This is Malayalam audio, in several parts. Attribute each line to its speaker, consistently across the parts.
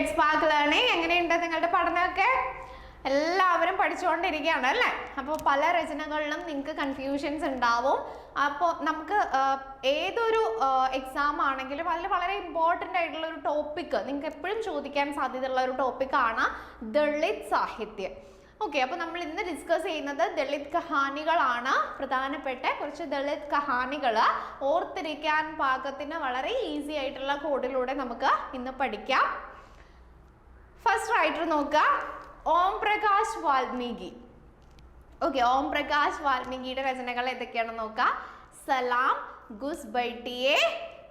Speaker 1: ഗ്രേഡ് സ്പാർക്ക് ലേണിംഗ് എങ്ങനെയുണ്ട് നിങ്ങളുടെ പഠനമൊക്കെ? എല്ലാവരും പഠിച്ചുകൊണ്ടിരിക്കുകയാണ് അല്ലേ? അപ്പോൾ പല രചനകളിലും നിങ്ങൾക്ക് കൺഫ്യൂഷൻസ് ഉണ്ടാവും. അപ്പോൾ നമുക്ക് ഏതൊരു എക്സാം ആണെങ്കിലും അതിൽ വളരെ ഇമ്പോർട്ടന്റ് ആയിട്ടുള്ള ഒരു ടോപ്പിക്ക് നിങ്ങൾക്ക് എപ്പോഴും ചോദിക്കാൻ സാധ്യതയുള്ള ഒരു ടോപ്പിക്കാണ് ദളിത് സാഹിത്യം. ഓക്കെ അപ്പോൾ നമ്മൾ ഇന്ന് ഡിസ്കസ് ചെയ്യുന്നത് ദളിത് കഹാനികളാണ്. പ്രധാനപ്പെട്ട കുറച്ച് ദളിത് കഹാനികൾ ഓർത്തിരിക്കാൻ പാകത്തിന് വളരെ ഈസി ആയിട്ടുള്ള കോഡിലൂടെ നമുക്ക് ഇന്ന് പഠിക്കാം. ഫസ്റ്റ് റൈറ്റർ നോക്കുക. ഓം പ്രകാശ് വാൽമീകി. ഓക്കെ ഓം പ്രകാശ് വാൽമീകിയുടെ രചനകൾ ഏതൊക്കെയാണെന്ന് നോക്കാം Salaam Ghuspaithiye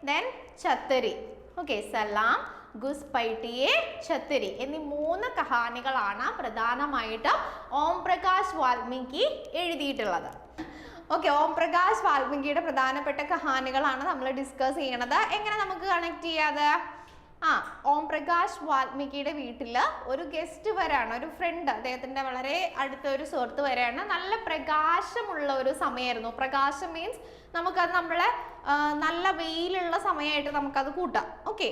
Speaker 1: then Chhatri okay Salaam Ghuspaithiye Chhatri എന്നീ മൂന്ന് കഹാനികളാണ് പ്രധാനമായിട്ടും ഓം പ്രകാശ് വാൽമീകി എഴുതിയിട്ടുള്ളത്. ഓക്കെ ഓം പ്രകാശ് വാൽമീകിയുടെ പ്രധാനപ്പെട്ട കഹാനികളാണ് നമ്മൾ ഡിസ്കസ് ചെയ്യണത്. എങ്ങനെ നമുക്ക് കണക്ട് ചെയ്യാതെ? ആ ഓം പ്രകാശ് വാൽമീകിയുടെ വീട്ടിൽ ഒരു ഗസ്റ്റ് വരാണ് ഒരു ഫ്രണ്ട് അദ്ദേഹത്തിന്റെ വളരെ അടുത്ത ഒരു സുഹൃത്ത് വരെയാണ്. നല്ല പ്രകാശമുള്ള ഒരു സമയമായിരുന്നു. പ്രകാശം മീൻസ് നമുക്കത് നമ്മളെ നല്ല വെയിലുള്ള സമയമായിട്ട് നമുക്കത് കൂട്ടാം. ഓക്കെ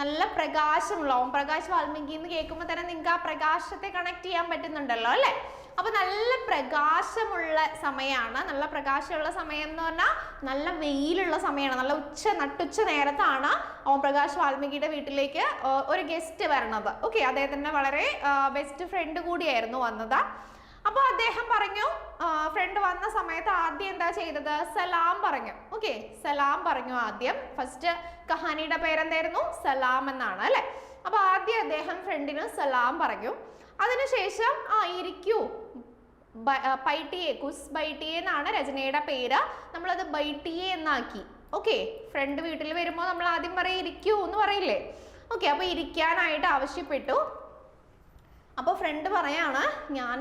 Speaker 1: നല്ല പ്രകാശമുള്ള ഓം പ്രകാശ് വാൽമീകി എന്ന് കേൾക്കുമ്പോൾ തന്നെ നിങ്ങൾക്ക് ആ പ്രകാശത്തെ കണക്ട് ചെയ്യാൻ പറ്റുന്നുണ്ടല്ലോ അല്ലേ? അപ്പൊ നല്ല പ്രകാശമുള്ള സമയമാണ് നല്ല പ്രകാശമുള്ള സമയം എന്ന് പറഞ്ഞാൽ നല്ല വെയിലുള്ള സമയമാണ് നല്ല ഉച്ച നട്ടുച്ച നേരത്താണ് ഓംപ്രകാശ് വാൽമീകിയുടെ വീട്ടിലേക്ക് ഒരു ഗസ്റ്റ് വരണത് ഓക്കെ അദ്ദേഹത്തിന്റെ വളരെ ബെസ്റ്റ് ഫ്രണ്ട് കൂടിയായിരുന്നു വന്നത്. അപ്പോൾ അദ്ദേഹം പറഞ്ഞു ഫ്രണ്ട് വന്ന സമയത്ത് ആദ്യം എന്താ ചെയ്തത്? സലാം പറഞ്ഞു. ഓക്കെ സലാം പറഞ്ഞു ആദ്യം. ഫസ്റ്റ് കഹാനിയുടെ പേരെന്തായിരുന്നു? സലാം എന്നാണ് അല്ലേ? അപ്പൊ ആദ്യം അദ്ദേഹം ഫ്രണ്ടിന് സലാം പറഞ്ഞു. അതിനുശേഷം ആ ഇരിക്കൂ. പൈട്ടിയെ കുസ് ബൈട്ടിയെ എന്നാണ് രചനയുടെ പേര്. നമ്മളത് ബൈട്ടിയെ എന്നാക്കി. ഓക്കെ ഫ്രണ്ട് വീട്ടിൽ വരുമ്പോൾ നമ്മൾ ആദ്യം പറയും ഇരിക്കൂ എന്ന് പറയില്ലേ? ഓക്കെ അപ്പൊ ഇരിക്കാനായിട്ട് ആവശ്യപ്പെട്ടു. അപ്പോൾ ഫ്രണ്ട് പറയാണ് ഞാൻ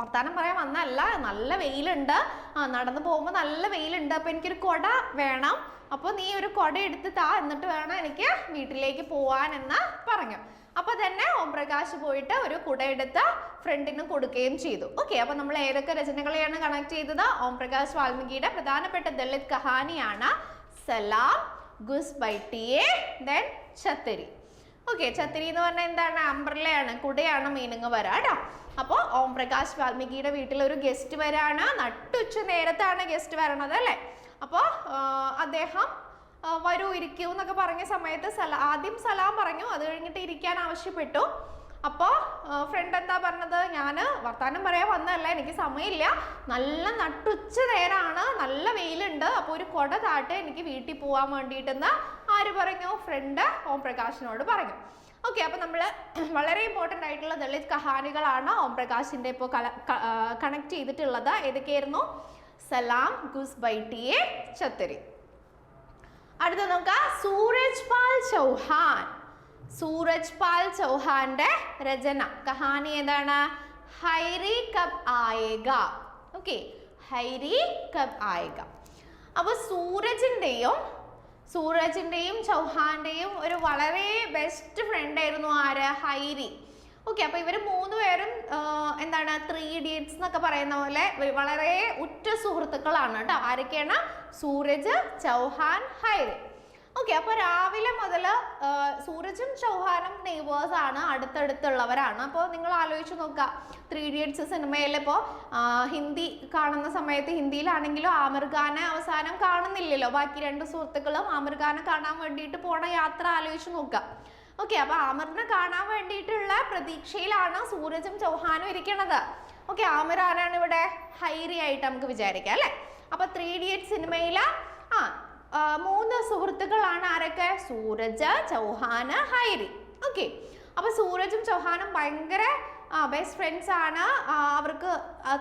Speaker 1: വർത്താനം പറയാൻ വന്നല്ല നല്ല വെയിലുണ്ട്. ആ നടന്നു പോകുമ്പോൾ നല്ല വെയിലുണ്ട്. അപ്പോൾ എനിക്കൊരു കുട വേണം. അപ്പോൾ നീ ഒരു കുട എടുത്ത് താ. എന്നിട്ട് വേണം എനിക്ക് വീട്ടിലേക്ക് പോവാൻ എന്ന് പറഞ്ഞു. അപ്പോൾ തന്നെ ഓം പ്രകാശ് പോയിട്ട് ഒരു കുട എടുത്ത് ഫ്രണ്ടിന് കൊടുക്കുകയും ചെയ്തു. ഓക്കെ അപ്പോൾ നമ്മൾ ഏതൊക്കെ രചനകളെയാണ് കണക്ട് ചെയ്തത്? ഓം പ്രകാശ് വാൽമീകിയുടെ പ്രധാനപ്പെട്ട ദളിത് കഹാനിയാണ് Salaam Ghuspaithiye then Chhatri okay Chhatri എന്ന് പറഞ്ഞാൽ എന്താണ്? അംബ്രലയാണ് കുടയാണ് മീനിങ് വരാ കേട്ടോ. അപ്പോൾ ഓം പ്രകാശ് വാൽമീകിയുടെ വീട്ടിൽ ഒരു ഗസ്റ്റ് വരാണ്. നട്ടുച്ച നേരത്താണ് ഗസ്റ്റ് വരണത് അല്ലേ? അപ്പോൾ അദ്ദേഹം വരൂ ഇരിക്കൂ എന്നൊക്കെ പറഞ്ഞ സമയത്ത് സല ആദ്യം സലാം പറഞ്ഞു. അത് കഴിഞ്ഞിട്ട് ഇരിക്കാൻ ആവശ്യപ്പെട്ടു. അപ്പോൾ ഫ്രണ്ട് എന്താ പറഞ്ഞത്? ഞാൻ വർത്താനം പറയാൻ വന്നതല്ല എനിക്ക് സമയമില്ല. നല്ല നട്ടുച്ച നേരമാണ് നല്ല വെയിലുണ്ട്. അപ്പോൾ ഒരു കൊട താട്ട് എനിക്ക് വീട്ടിൽ പോകാൻ വേണ്ടിയിട്ടെന്ന് ആര് പറഞ്ഞു? ഫ്രണ്ട് ഓം പ്രകാശിനോട് പറഞ്ഞു. ഓക്കെ അപ്പോൾ നമ്മൾ വളരെ ഇമ്പോർട്ടന്റ് ആയിട്ടുള്ള ദളിത് കഹാനികളാണ് ഓം പ്രകാശിന്റെ ഇപ്പോൾ കണക്ട് ചെയ്തിട്ടുള്ളത്. ഏതൊക്കെയായിരുന്നു? Salaam Ghuspaithiye Chhatri അടുത്ത നോക്കാം സൂരജ് പാൽ ചൗഹാൻ. സൂരജ് പാൽ ചൗഹാന്റെ രചന. കഹാനി ഏതാണ്? ഹൈറി കബ് ആയേഗ. ഓക്കെ ഹൈരി കബ് ആയേഗ. അപ്പോൾ സൂരജിന്റെയും സൂരജിന്റെയും ചൗഹാന്റെയും ഒരു വളരെ ബെസ്റ്റ് ഫ്രണ്ട് ആയിരുന്നു ആര്? ഹൈരി. ഓക്കെ അപ്പോൾ ഇവർ മൂന്ന് പേരും എന്താണ് ത്രീ ഇഡിയറ്റ്സ് എന്നൊക്കെ പറയുന്ന പോലെ വളരെ ഉറ്റ സുഹൃത്തുക്കളാണ് കേട്ടോ. ആരൊക്കെയാണ്? സൂരജ് ചൗഹാൻ ഹൈറി ഓക്കെ അപ്പോൾ രാവിലെ മുതൽ സൂരജും ചൗഹാനും നെയ്വേഴ്സ് ആണ് അടുത്തടുത്തുള്ളവരാണ്. അപ്പോൾ നിങ്ങൾ ആലോചിച്ച് നോക്കുക. ത്രീ ഇഡിയറ്റ്സ് സിനിമയിൽ ഇപ്പോൾ ഹിന്ദി കാണുന്ന സമയത്ത് ഹിന്ദിയിലാണെങ്കിലും ആമിർ ഖാനെ അവസാനം കാണുന്നില്ലല്ലോ. ബാക്കി രണ്ട് സുഹൃത്തുക്കളും ആമിർ ഖാനെ കാണാൻ വേണ്ടിയിട്ട് പോണ യാത്ര ആലോചിച്ച് നോക്കുക. ഓക്കെ അപ്പൊ ആമറിനെ കാണാൻ വേണ്ടിയിട്ടുള്ള പ്രതീക്ഷയിലാണ് സൂരജും ചൗഹാനും ഇരിക്കണത്. ഓക്കെ ആമർ ആരാണ് ഇവിടെ? ഹൈറി ആയിട്ട് നമുക്ക് വിചാരിക്കാം അല്ലെ? അപ്പൊ ത്രീ ഇഡിയറ്റ് സിനിമയിൽ ആ മൂന്ന് സുഹൃത്തുക്കളാണ് ആരൊക്കെ? സൂരജ് ചൗഹാന് ഹൈറി ഓക്കെ അപ്പൊ സൂരജും ചൗഹാനും ഭയങ്കര ബെസ്റ്റ് ഫ്രണ്ട്സ് ആണ്. അവർക്ക്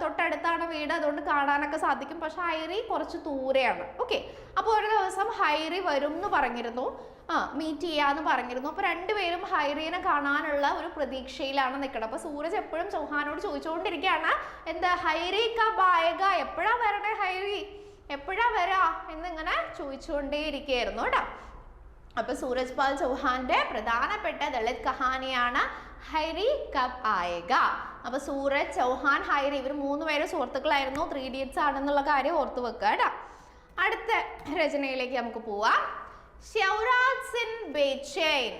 Speaker 1: തൊട്ടടുത്താണ് വീട്. അതുകൊണ്ട് കാണാനൊക്കെ സാധിക്കും. പക്ഷെ ഹൈറി കുറച്ച് ദൂരെയാണ്. ഓക്കെ അപ്പോൾ ഒരു ദിവസം ഹൈറി വരും എന്ന് പറഞ്ഞിരുന്നു. ആ മീറ്റ് ചെയ്യാന്ന് പറഞ്ഞിരുന്നു. അപ്പോൾ രണ്ടുപേരും ഹൈറീനെ കാണാനുള്ള ഒരു പ്രതീക്ഷയിലാണ് നിൽക്കുന്നത്. അപ്പോൾ സൂരജ് എപ്പോഴും ചൗഹാനോട് ചോദിച്ചുകൊണ്ടിരിക്കുകയാണ്. എന്താ ഹൈറി കായക എപ്പോഴാ വരണേ ഹൈറി? എപ്പോഴാ വരാ? എന്നിങ്ങനെ ചോദിച്ചുകൊണ്ടേയിരിക്കുകയായിരുന്നു കേട്ടോ. അപ്പൊ സൂരജ് പാൽ ചൗഹാന്റെ പ്രധാനപ്പെട്ട ദളിത് കഹാനിയാണ് ഹൈറി കബ് ആയേഗ. അപ്പൊ സൂരജ് ചൗഹാൻ ഹൈറി ഇവർ മൂന്ന് പേര് സുഹൃത്തുക്കളായിരുന്നു. ത്രീ ഇഡിയറ്റ്സ് ആണെന്നുള്ള കാര്യം ഓർത്ത് വെക്കുക കേട്ടോ അടുത്ത രചനയിലേക്ക് നമുക്ക് പോവാം. ഷൗറാജ് സിൻ ബേച്ചൈൻ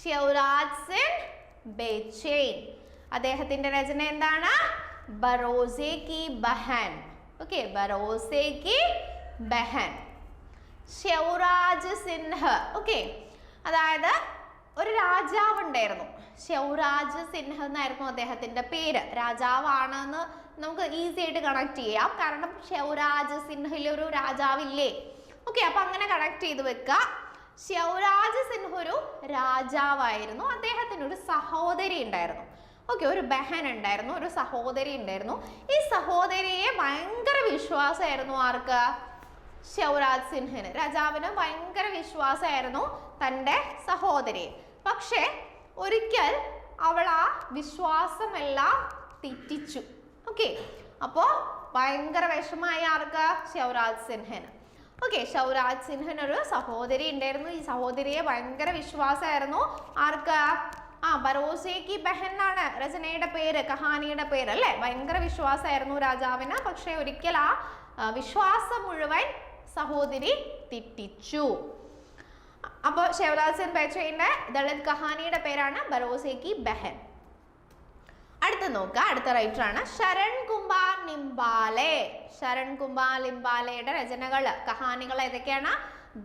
Speaker 1: ഷിവരാജ് സിൻ ബേച്ചെയിൻ. അദ്ദേഹത്തിന്റെ രചന എന്താണ്? ബറോസെ കി ബഹൻ. ഓക്കെ ബറോസെ കി ബഹൻ. ശൗരാജ് സിൻഹ. ഓക്കെ അതായത് ഒരു രാജാവ് ഉണ്ടായിരുന്നു ശൗരാജ് സിൻഹ എന്നായിരുന്നു അദ്ദേഹത്തിന്റെ പേര്. രാജാവാണെന്ന് നമുക്ക് ഈസി ആയിട്ട് കണക്ട് ചെയ്യാം. കാരണം ശൗരാജ് സിൻഹയിൽ ഒരു രാജാവില്ലേ? ഓക്കെ അപ്പൊ അങ്ങനെ കണക്ട് ചെയ്ത് വെക്കുക ശൗരാജ് സിൻഹ ഒരു രാജാവായിരുന്നു. അദ്ദേഹത്തിന് ഒരു സഹോദരി ഉണ്ടായിരുന്നു. ഓക്കെ ഒരു ബഹൻ ഉണ്ടായിരുന്നു. ഒരു സഹോദരി ഉണ്ടായിരുന്നു. ഈ സഹോദരിയെ ഭയങ്കര വിശ്വാസമായിരുന്നു ആർക്ക്? ശൗരാജ് സിൻഹന്. രാജാവിന് ഭയങ്കര വിശ്വാസമായിരുന്നു തന്റെ സഹോദരി. പക്ഷേ ഒരിക്കൽ അവൾ ആ വിശ്വാസമെല്ലാം തെറ്റിച്ചു. ഓക്കെ? അപ്പോൾ ഭയങ്കര വിഷമായി ആർക്ക്? ശൗരാജ് സിൻഹന്. ഓക്കെ ശൗരാജ് സിൻഹൻ ഒരു സഹോദരി ഉണ്ടായിരുന്നു. ഈ സഹോദരിയെ ഭയങ്കര വിശ്വാസമായിരുന്നു. ആർക്ക്? ആ ബറോസേക്ക് എന്നാണ് രചനയുടെ പേര് കഹാനിയുടെ പേര് അല്ലേ? ഭയങ്കര വിശ്വാസമായിരുന്നു രാജാവിന്. പക്ഷെ ഒരിക്കൽ ആ, വിശ്വാസം മുഴുവൻ സഹോദരി തെറ്റിച്ചു അപ്പോൾ ശിവരാജ് സിംഗ് ബൈച്ചയുടെ ദളിത് കഹാനിയുടെ പേരാണ് ബറോസേക്കി ബെഹൻ. അടുത്ത നോക്കുക അടുത്ത റൈറ്റർ ആണ് ശരൺ കുമാർ നിംബാലെ ശരൺ കുമാർ നിംബാലയുടെ രചനകൾ കഹാനികൾ ഏതൊക്കെയാണ്?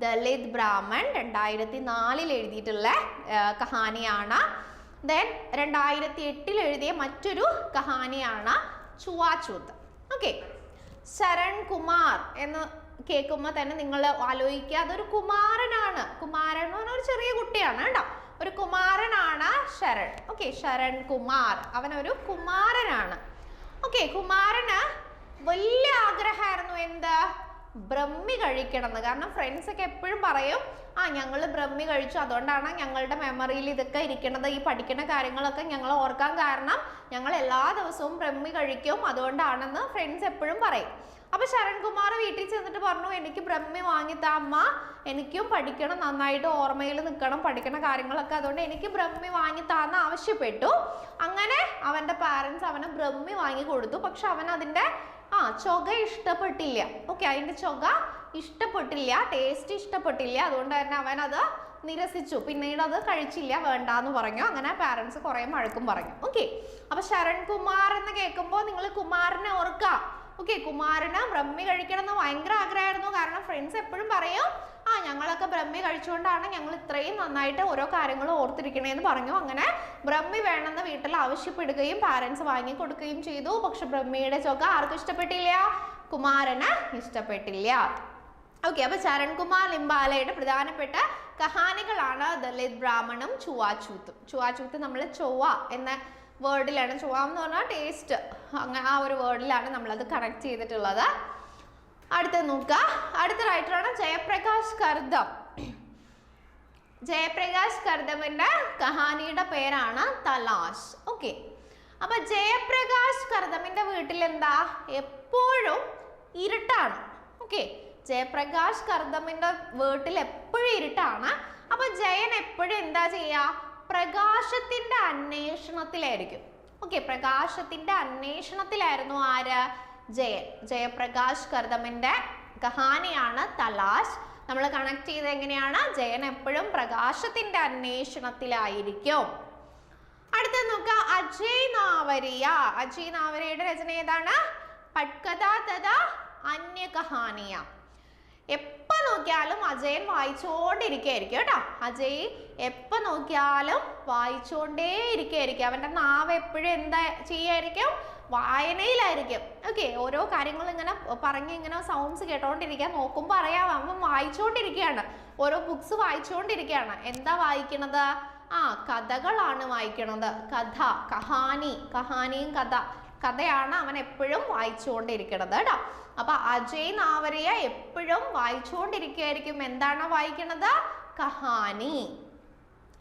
Speaker 1: ദളിത് ബ്രാഹ്മൺ രണ്ടായിരത്തി നാലിൽ എഴുതിയിട്ടുള്ള കഹാനിയാണ്. ദെൻ രണ്ടായിരത്തി എട്ടിൽ എഴുതിയ മറ്റൊരു കഹാനിയാണ് ചുവാച്ചൂത്ത് ഓക്കെ ശരൺ കുമാർ എന്ന് കേൾക്കുമ്പോൾ തന്നെ നിങ്ങൾ ആലോചിക്കുക. അതൊരു കുമാരനാണ്. കുമാരൻ എന്ന് പറഞ്ഞാൽ ഒരു ചെറിയ കുട്ടിയാണ് കേട്ടോ. ഒരു കുമാരനാണ് ശരൺ. ഓക്കെ ശരൺ കുമാർ. അവനൊരു കുമാരനാണ്. ഓക്കെ കുമാരന് വലിയ ആഗ്രഹമായിരുന്നു എന്താ? ബ്രഹ്മി കഴിക്കണമെന്ന്. കാരണം ഫ്രണ്ട്സ് ഒക്കെ എപ്പോഴും പറയും ആ ഞങ്ങൾ ബ്രഹ്മി കഴിച്ചു. അതുകൊണ്ടാണ് ഞങ്ങളുടെ മെമ്മറിയിൽ ഇതൊക്കെ ഇരിക്കുന്നത് ഈ പഠിക്കുന്ന കാര്യങ്ങളൊക്കെ ഞങ്ങൾ ഓർക്കാൻ കാരണം ഞങ്ങൾ എല്ലാ ദിവസവും ബ്രഹ്മി കഴിക്കും. അതുകൊണ്ടാണെന്ന് ഫ്രണ്ട്സ് എപ്പോഴും പറയും. അപ്പൊ ശരൺകുമാർ വീട്ടിൽ ചെന്നിട്ട് പറഞ്ഞു എനിക്ക് ബ്രഹ്മി വാങ്ങിത്താ അമ്മ. എനിക്കും പഠിക്കണം. നന്നായിട്ട് ഓർമ്മയിൽ നിൽക്കണം. പഠിക്കണ കാര്യങ്ങളൊക്കെ അതുകൊണ്ട് എനിക്ക് ബ്രഹ്മി വാങ്ങിത്താന്ന് ആവശ്യപ്പെട്ടു. അങ്ങനെ അവന്റെ പാരൻസ് അവന് ബ്രഹ്മി വാങ്ങി കൊടുത്തു. പക്ഷെ അവൻ അതിന്റെ ആ ചൊക ഇഷ്ടപ്പെട്ടില്ല. ഓക്കെ അതിന്റെ ചൊക ഇഷ്ടപ്പെട്ടില്ല ടേസ്റ്റ് ഇഷ്ടപ്പെട്ടില്ല. അതുകൊണ്ട് തന്നെ അവൻ അത് നിരസിച്ചു. പിന്നീട് അത് കഴിച്ചില്ല വേണ്ട എന്ന് പറഞ്ഞു. അങ്ങനെ പാരൻസ് കുറെ മഴക്കും പറഞ്ഞു. ഓക്കെ അപ്പൊ ശരൺ കുമാർ എന്ന് കേൾക്കുമ്പോൾ നിങ്ങൾ കുമാറിനെ ഓർക്കുക. ഓക്കെ കുമാരന് ബ്രഹ്മി കഴിക്കണം എന്ന് ഭയങ്കര ആഗ്രഹമായിരുന്നു. കാരണം ഫ്രണ്ട്സ് എപ്പോഴും പറയും ആ ഞങ്ങളൊക്കെ ബ്രഹ്മി കഴിച്ചുകൊണ്ടാണ് ഞങ്ങൾ ഇത്രയും നന്നായിട്ട് ഓരോ കാര്യങ്ങൾ ഓർത്തിരിക്കണേന്ന് പറഞ്ഞു. അങ്ങനെ ബ്രഹ്മി വേണമെന്ന് വീട്ടിൽ ആവശ്യപ്പെടുകയും പാരൻസ് വാങ്ങി കൊടുക്കുകയും ചെയ്തു. പക്ഷെ ബ്രഹ്മിയുടെ ചൊക്ക ആർക്കും ഇഷ്ടപ്പെട്ടില്ല. കുമാരന് ഇഷ്ടപ്പെട്ടില്ല. ഓക്കെ അപ്പൊ ചരൺകുമാർ ലിംബാലയുടെ പ്രധാനപ്പെട്ട കഹാനികളാണ് ദലിത് ബ്രാഹ്മണും ചുവാച്ചൂത്തും ചുവാച്ചൂത്ത് നമ്മൾ ചൊവ്വ എന്ന വേർഡിലാണ് ചൊവ്വ എന്ന് പറഞ്ഞാൽ ടേസ്റ്റ് അങ്ങനെ ആ ഒരു വേർഡിലാണ് നമ്മളത് കണക്ട് ചെയ്തിട്ടുള്ളത്. അടുത്ത നോക്കുക. അടുത്ത റൈറ്ററാണ് ജയപ്രകാശ് കർദം. ജയപ്രകാശ് കർദമിന്റെ കഹാനിയുടെ പേരാണ് തലാഷ്. ഓക്കെ അപ്പൊ ജയപ്രകാശ് കർദമിന്റെ വീട്ടിൽ എന്താ എപ്പോഴും ഇരുട്ടാണ്. ഓക്കെ ജയപ്രകാശ് കർദമിന്റെ വീട്ടിൽ എപ്പോഴും ഇരുട്ടാണ്. അപ്പൊ ജയൻ എപ്പോഴും എന്താ ചെയ്യാ പ്രകാശത്തിന്റെ അന്വേഷണത്തിലായിരിക്കും. ഓക്കെ പ്രകാശത്തിന്റെ അന്വേഷണത്തിലായിരുന്നു ആര്? ജയൻ ജയപ്രകാശ് കർദമിന്റെ കഹാനിയാണ് തലാഷ്. നമ്മൾ കണക്ട് ചെയ്ത് എങ്ങനെയാണ്? ജയൻ എപ്പോഴും പ്രകാശത്തിന്റെ അന്വേഷണത്തിലായിരിക്കും. അടുത്ത നോക്കുക അജയ് നാവരിയ. അജയ് നാവരിയുടെ രചന ഏതാണ്? പട്കഥാ തഥ അന്യ കഹാനിയ നോക്കിയാലും അജയൻ വായിച്ചുകൊണ്ടിരിക്കുകയായിരിക്കും കേട്ടോ. അജയ് എപ്പ നോക്കിയാലും വായിച്ചുകൊണ്ടേ ഇരിക്കുകയായിരിക്കും അവന്റെ നാവ് എപ്പോഴും എന്താ ചെയ്യായിരിക്കും? വായനയിലായിരിക്കും. ഓക്കെ ഓരോ കാര്യങ്ങൾ ഇങ്ങനെ പറഞ്ഞ് ഇങ്ങനെ സൗണ്ട്സ് കേട്ടോണ്ടിരിക്കാൻ നോക്കുമ്പോൾ അറിയാം അവൻ വായിച്ചുകൊണ്ടിരിക്കുകയാണ് ഓരോ ബുക്സ് വായിച്ചുകൊണ്ടിരിക്കുകയാണ് എന്താ വായിക്കണത്? ആ കഥകളാണ് വായിക്കണത്. കഥ കഹാനി കഹാനിയും കഥ. കഥയാണ് അവൻ എപ്പോഴും വായിച്ചുകൊണ്ടിരിക്കണത് കേട്ടോ. അപ്പൊ അജയ് നാവരിയ എപ്പോഴും വായിച്ചുകൊണ്ടിരിക്കുകയായിരിക്കും എന്താണ് വായിക്കണത്? കഹാനി.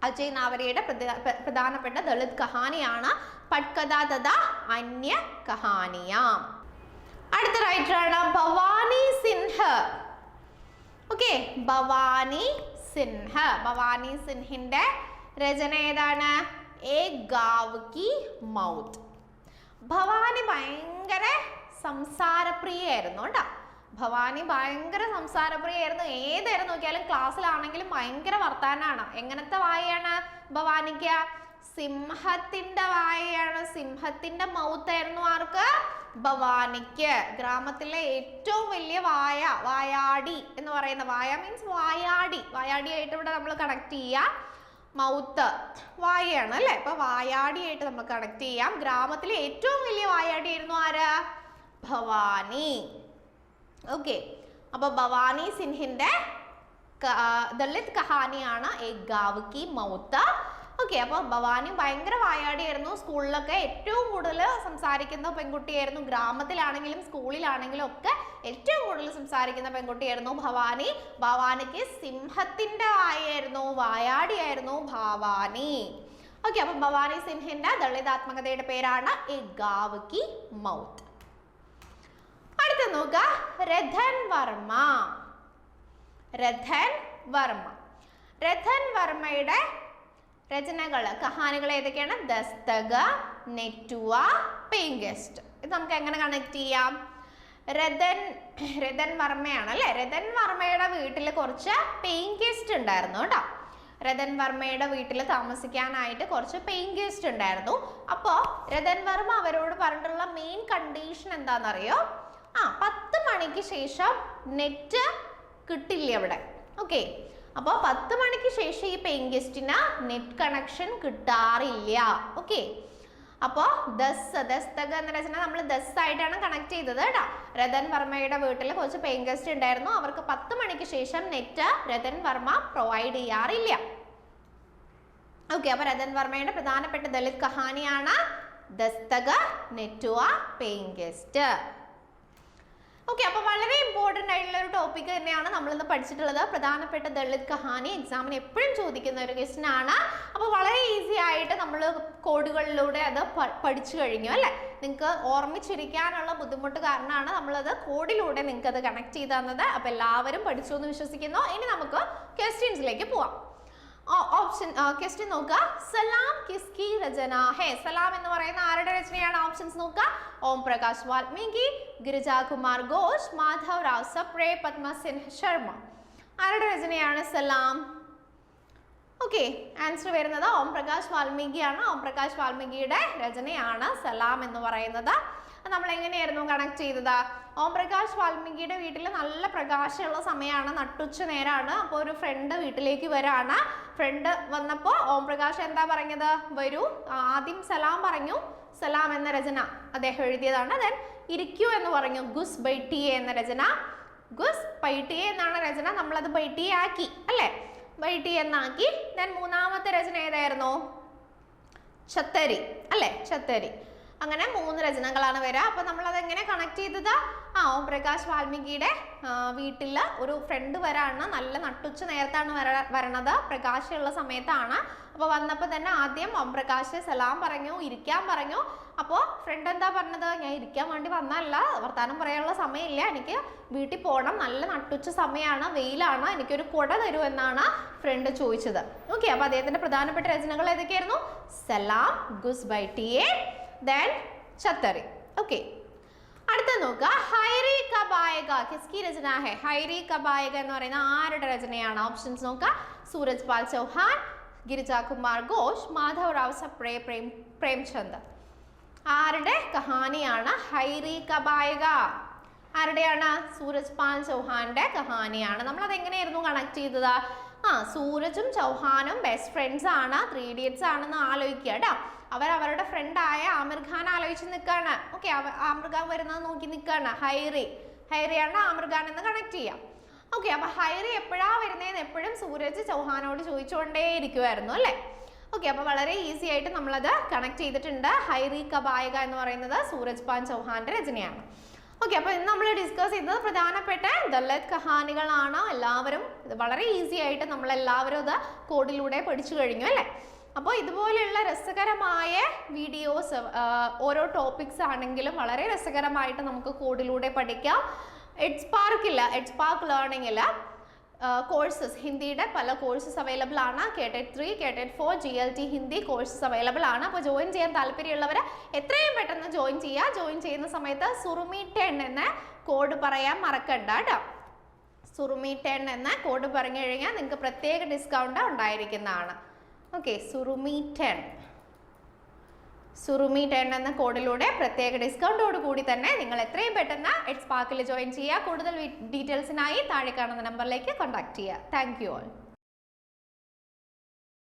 Speaker 1: അജയ് നാവരയുടെ പ്രധാ- പ്ര- പ്രധാനപ്പെട്ട ദളിത് കഹാനിയാണ് പട്കഥ തഥ അന്യ കഹാനിയാം. അടുത്ത റൈറ്ററാണ് ഭവാനി സിൻഹ. ഓക്കെ ഭവാനി സിൻഹ. ഭവാനി സിൻഹിന്റെ രചന ഏതാണ്? ഭവാനി ഭയങ്കര സംസാരപ്രിയായിരുന്നു കേട്ടോ. ഭവാനി ഭയങ്കര സംസാരപ്രിയായിരുന്നു. ഏതായിരുന്നു നോക്കിയാലും ക്ലാസ്സിലാണെങ്കിലും ഭയങ്കര വർത്താനാണ്. എങ്ങനത്തെ വായയാണ് ഭവാനിക്ക? സിംഹത്തിന്റെ വായയാണ് സിംഹത്തിന്റെ മൗത്തായിരുന്നു ആർക്ക്? ഭവാനിക്ക്. ഗ്രാമത്തിലെ ഏറ്റവും വലിയ വായ വായാടി എന്ന് പറയുന്ന വായ മീൻസ് വായാടി. വായാടിയായിട്ട് ഇവിടെ നമ്മൾ കണക്ട് ചെയ്യാം. മൗത്ത് വായയാണ് അല്ലേ? അപ്പൊ വായാടിയായിട്ട് നമ്മൾ കണക്ട് ചെയ്യാം. ഗ്രാമത്തിലെ ഏറ്റവും വലിയ വായാടിയായിരുന്നു ആര്? ഭവാനി. ഓക്കെ അപ്പൊ ഭവാനി സിൻഹിന്റെ ദളിത് കഹാനിയാണ് എ ഗാവ് കി മൗത്ത്. ഓക്കെ അപ്പോൾ ഭവാനി ഭയങ്കര വായാടിയായിരുന്നു. സ്കൂളിലൊക്കെ ഏറ്റവും കൂടുതൽ സംസാരിക്കുന്ന പെൺകുട്ടിയായിരുന്നു. ഗ്രാമത്തിലാണെങ്കിലും സ്കൂളിലാണെങ്കിലും ഒക്കെ ഏറ്റവും കൂടുതൽ സംസാരിക്കുന്ന പെൺകുട്ടിയായിരുന്നു ഭവാനി. ഭവാനിക്ക് സിംഹത്തിന്റെ വായായിരുന്നു. വായാടിയായിരുന്നു ഭവാനി. ഓക്കെ അപ്പൊ ഭവാനി സിൻഹിന്റെ ദളിതാത്മകതയുടെ പേരാണ് എ ഗാവ് കി മൗത്ത്. അടുത്ത നോക്കുക രഥൻ വർമ്മ. രഥൻ വർമ്മ. രഥൻ വർമ്മയുടെ രചനകൾ കഹാനികൾ ഏതൊക്കെയാണ്? ദസ്തക നെറ്റുവ പെയിങ്കസ്റ്റ് ഇത് നമുക്ക് എങ്ങനെ കണക്ട് ചെയ്യാം? രഥൻ രഥൻ വർമ്മയാണ് അല്ലേ? രഥൻ വർമ്മയുടെ വീട്ടിൽ കുറച്ച് പെയിങ് ഗസ്റ്റ് ഉണ്ടായിരുന്നു കേട്ടോ. രഥൻ വർമ്മയുടെ വീട്ടിൽ താമസിക്കാനായിട്ട് കുറച്ച് പെയിങ് ഗസ്റ്റ് ഉണ്ടായിരുന്നു. അപ്പോൾ രഥൻ വർമ്മ അവരോട് പറഞ്ഞിട്ടുള്ള മെയിൻ കണ്ടീഷൻ എന്താണെന്നറിയോ? ആ പത്ത് മണിക്ക് ശേഷം നെറ്റ് കിട്ടില്ല അവിടെ? ഓക്കെ അപ്പോൾ പത്ത് മണിക്ക് ശേഷം ഈ പെയിൻ ഗസ്റ്റിന് നെറ്റ് കണക്ഷൻ കിട്ടാറില്ല. ഓക്കെ അപ്പോൾ ദസ് ദസ്തക എന്ന രചന നമ്മൾ ദസ് ആയിട്ടാണ് കണക്ട് ചെയ്തത് കേട്ടോ. രതൻ വർമ്മയുടെ വീട്ടിൽ കുറച്ച് പെയിൻ ഗസ്റ്റ് ഉണ്ടായിരുന്നു. അവർക്ക് പത്ത് മണിക്ക് ശേഷം നെറ്റ് രതൻ വർമ്മ പ്രൊവൈഡ് ചെയ്യാറില്ല. ഓക്കെ അപ്പൊ രതൻ വർമ്മയുടെ പ്രധാനപ്പെട്ട ദളിത് കഹാനിയാണ് ദസ്തക നെറ്റുവ പെയിൻ ഗസ്റ്റ് ഓക്കെ അപ്പോൾ വളരെ ഇമ്പോർട്ടന്റ് ആയിട്ടുള്ള ഒരു ടോപ്പിക് തന്നെയാണ് നമ്മൾ ഇന്ന് പഠിച്ചിട്ടുള്ളത്. പ്രധാനപ്പെട്ട ദളിത് കഹാനി എക്സാമിന് എപ്പോഴും ചോദിക്കുന്ന ഒരു ക്വസ്റ്റ്യൻ ആണ്. അപ്പോൾ വളരെ ഈസി ആയിട്ട് നമ്മൾ കോഡുകളിലൂടെ അത് പഠിച്ചു കഴിഞ്ഞു അല്ലേ? നിങ്ങൾക്ക് ഓർമ്മിച്ചിരിക്കാനുള്ള ബുദ്ധിമുട്ട് കാരണമാണ് നമ്മളത് കോഡിലൂടെ നിങ്ങൾക്ക് അത് കണക്ട് ചെയ്ത് തന്നത്. അപ്പോൾ എല്ലാവരും പഠിച്ചു എന്ന് വിശ്വസിക്കുന്നു. ഇനി നമുക്ക് ക്വസ്റ്റ്യൻസിലേക്ക് പോവാം. ഓപ്ഷൻ ക്വസ്റ്റ്യൻ നോക്കുക. സലാം കിസ്കി രചന. ഹേ സലാം എന്ന് പറയുന്ന ആരുടെ രചനയാണ്? ഓപ്ഷൻസ് നോക്കുക. ഓം പ്രകാശ് വാൽമീകി ഗിരിജാകുമാർ ഘോഷ് മാധവ് റാവ് സപ്രേ പത്മസിൻഹ് ശർമ്മ. ആരുടെ രചനയാണ് സലാം? ഓക്കെ ആൻസർ വരുന്നത് ഓം പ്രകാശ് വാൽമീകിയാണ്. ഓം പ്രകാശ് വാൽമീകിയുടെ രചനയാണ് സലാം എന്ന് പറയുന്നത്. അത് നമ്മൾ എങ്ങനെയായിരുന്നു കണക്ട് ചെയ്തത്? ഓം പ്രകാശ് വാൽമീകിയുടെ വീട്ടിൽ നല്ല പ്രകാശമുള്ള സമയമാണ് നട്ടുച്ച നേരമാണ് അപ്പോൾ ഒരു ഫ്രണ്ട് വീട്ടിലേക്ക് വരാണ്. ഫ്രണ്ട് വന്നപ്പോൾ ഓം പ്രകാശ് എന്താ പറഞ്ഞത്? വരൂ. ആദ്യം സലാം പറഞ്ഞു. സലാം എന്ന രചന അദ്ദേഹം എഴുതിയതാണ്. ദെൻ ഇരിക്കൂ എന്ന് പറഞ്ഞു. ഗുസ് ബൈട്ടിയെ എന്ന രചന. ഗുസ് പൈട്ടിയെ എന്നാണ് രചന. നമ്മളത് ബൈട്ടിയെ ആക്കി അല്ലേ? ബൈട്ടി എന്നാക്കി. ദെൻ മൂന്നാമത്തെ രചന ഏതായിരുന്നു? ചത്തരി അല്ലേ? ചത്തരി. അങ്ങനെ മൂന്ന് രചനകളാണ് വരിക അപ്പോൾ എങ്ങനെ കണക്ട് ചെയ്തത്? ആ ഓം പ്രകാശ് വാൽമീകിയുടെ വീട്ടിൽ ഒരു ഫ്രണ്ട് വരാണ്. നല്ല നട്ടുച്ച നേരത്താണ് വര വരണത്. പ്രകാശമുള്ള സമയത്താണ്. അപ്പോൾ വന്നപ്പോൾ തന്നെ ആദ്യം ഓം പ്രകാശ് സലാം പറഞ്ഞു ഇരിക്കാൻ പറഞ്ഞു. അപ്പോൾ ഫ്രണ്ട് എന്താ പറഞ്ഞത്? ഞാൻ ഇരിക്കാൻ വേണ്ടി വന്നല്ല വർത്താനം പറയാനുള്ള സമയമില്ല. എനിക്ക് വീട്ടിൽ പോകണം നല്ല നട്ടുച്ച സമയമാണ് വെയിലാണ്. എനിക്കൊരു കുട തരൂ എന്നാണ് ഫ്രണ്ട് ചോദിച്ചത്. ഓക്കെ അപ്പോൾ അദ്ദേഹത്തിന്റെ പ്രധാനപ്പെട്ട രചനകൾ ഏതൊക്കെയായിരുന്നു? Salaam Ghuspaithiye then ചത്തറി okay അടുത്ത നോക്കുക. ഹൈറി കബായക കിസ്കി രചന ഹെ ഹൈറി കബായക എന്ന് പറയുന്ന ആരുടെ രചനയാണ്? ഓപ്ഷൻസ് നോക്കുക. സൂരജ് പാൽ ചൗഹാൻ ഗിരിജാകുമാർ ഘോഷ് മാധവ് റാവ് സപ്രേ പ്രേം പ്രേംചന്ദ് ആരുടെ കഹാനിയാണ് ഹൈറി കബായക ആരുടെയാണ്? സൂരജ് പാൽ ചൗഹാന്റെ കഹാനിയാണ്. നമ്മൾ അതെങ്ങനെയായിരുന്നു കണക്ട് ചെയ്തത്? ആ സൂരജും ചൗഹാനും ബെസ്റ്റ് ഫ്രണ്ട്സ് ആണ് ത്രീ ഇഡിയറ്റ്സ് ആണെന്ന് ആലോചിക്കുക കേട്ടോ. അവർ അവരുടെ ഫ്രണ്ടായ ആമിർ ഖാൻ ആലോചിച്ച് നിൽക്കുകയാണ് ഓക്കെ ആമിർ ഖാൻ വരുന്നത് നോക്കി നിൽക്കുകയാണ് ഹൈറി ഹൈറിയാണ് ആമിർ ഖാൻ എന്ന് കണക്ട് ചെയ്യാം. ഓക്കെ അപ്പൊ ഹൈറി എപ്പോഴാ വരുന്നതെന്ന് എപ്പോഴും സൂരജ് ചൗഹാനോട് ചോദിച്ചുകൊണ്ടേ ഇരിക്കുമായിരുന്നു അല്ലേ? ഓക്കെ അപ്പോൾ വളരെ ഈസി ആയിട്ട് നമ്മളത് കണക്ട് ചെയ്തിട്ടുണ്ട്. ഹൈറി കബായക എന്ന് പറയുന്നത് സൂരജ് പാൻ ചൗഹാന്റെ രചനയാണ്. ഓക്കെ അപ്പോൾ ഇന്ന് നമ്മൾ ഡിസ്കസ് ചെയ്തത് പ്രധാനപ്പെട്ട ദളിത് കഹാനികളാണ്. എല്ലാവരും വളരെ ഈസി ആയിട്ട് നമ്മൾ എല്ലാവരും അത് കോഡിലൂടെ പഠിച്ചു കഴിഞ്ഞു അല്ലേ? അപ്പോൾ ഇതുപോലെയുള്ള രസകരമായ വീഡിയോസ് ഓരോ ടോപ്പിക്സ് ആണെങ്കിലും വളരെ രസകരമായിട്ട് നമുക്ക് കോഡിലൂടെ പഠിക്കാം. എഡ്സ് പാർക്കില്ല എഡ്സ് പാർക്ക് ലേണിങ്ങിൽ കോഴ്സസ് ഹിന്ദിയുടെ പല കോഴ്സസ് അവൈലബിൾ ആണ്. KTET three KTET four G L T Hindi courses available ആണ്. അപ്പോൾ ജോയിൻ ചെയ്യാൻ താല്പര്യമുള്ളവർ എത്രയും പെട്ടെന്ന് ജോയിൻ ചെയ്യുക ജോയിൻ ചെയ്യുന്ന സമയത്ത് സുറുമി ടെൻ എന്ന കോഡ് പറയാൻ മറക്കണ്ട കേട്ടോ സുറുമി ടെൻ എന്ന കോഡ് പറഞ്ഞു കഴിഞ്ഞാൽ നിങ്ങൾക്ക് പ്രത്യേക ഡിസ്കൗണ്ട് ഉണ്ടായിരിക്കുന്നതാണ്. Okay Surumi ten Surumi ten എന്ന കോഡിലൂടെ പ്രത്യേക ഡിസ്കൗണ്ടോട് കൂടി തന്നെ നിങ്ങൾ എത്രയും പെട്ടെന്ന് എഡ്സ് പാർക്കിൽ ജോയിൻ ചെയ്യുക. കൂടുതൽ ഡീറ്റെയിൽസിനായി താഴെ കാണുന്ന നമ്പറിലേക്ക് കോൺടാക്ട് ചെയ്യുക. Thank you all